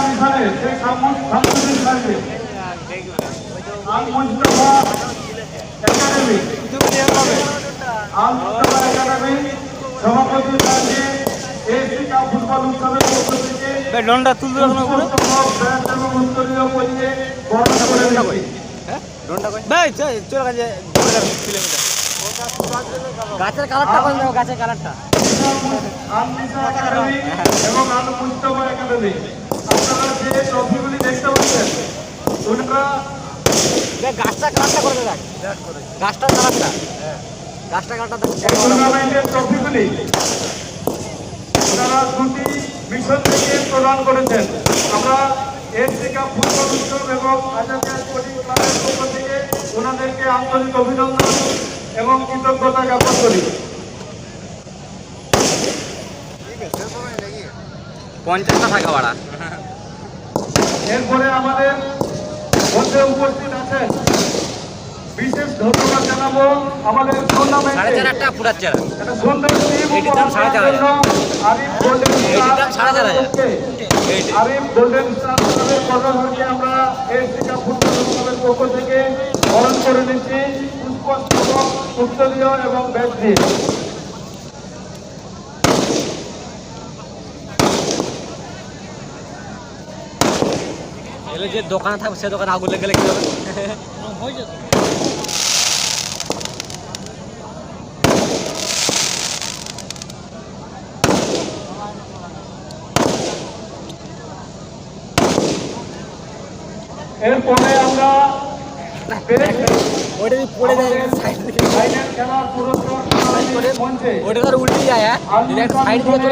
Sheikh Shamsuddin Al Mustafa academy. Al Mustafa academy সভাপতি সাহেবকে AC cup football উৎসবের পক্ষ থেকে ডনটা তুলতে রাখুন উপরে এবং উত্তরীয় পরিয়ে বরণ করে নিচ্ছি। ভাই চল- চল গাছের কালারটা দাও গাছের কালারটা। এবং আল মুস্তফা একাডেমি। যে ট্রফিগুলি দেখতে পাচ্ছেন। ওনারা গাছটা কালারটা করে দেখ। গাছটা কালারটা। গাছটা কালারটা এই টুর্নামেন্টের ট্রফিগুলি ওনারা দুটি মিশন থেকে প্রদান করেছেন। আমরা এফসি কাপ ফুটবল উৎসব এবং আজাদিয়া স্পোর্টিং ক্লাবের পক্ষ থেকে ওনাদেরকে আন্তরিক অভিনন্দন এবং কৃতজ্ঞতা জ্ঞাপন করি। পঞ্চাশটা থাকা ভাড়া এরপরে আমাদের মধ্যে উপস্থিত আছেন। বিশেষ ধন্যবাদ জানাব আমাদের টুর্নামেন্টে একটা সুন্দর team. Arif golden. Arif golden star ক্লাবের আমরা ফুটবল ক্লাবের পক্ষ থেকে বরণ করে নিচ্ছি। পুষ্পস্তবক উত্তরীয় এবং দিয়ে। এলে যে দোকানে থাকবে সে দোকানে আগুন লেগে গেলে কি হবে এরপরে আমরা ওইটা যদি পড়ে যায় সাইড থেকে ফাইনাল খেলার পুরস্কার মঞ্চে ওইটা ধর উল্টে যায় হ্যাঁ সাইড থেকে চলে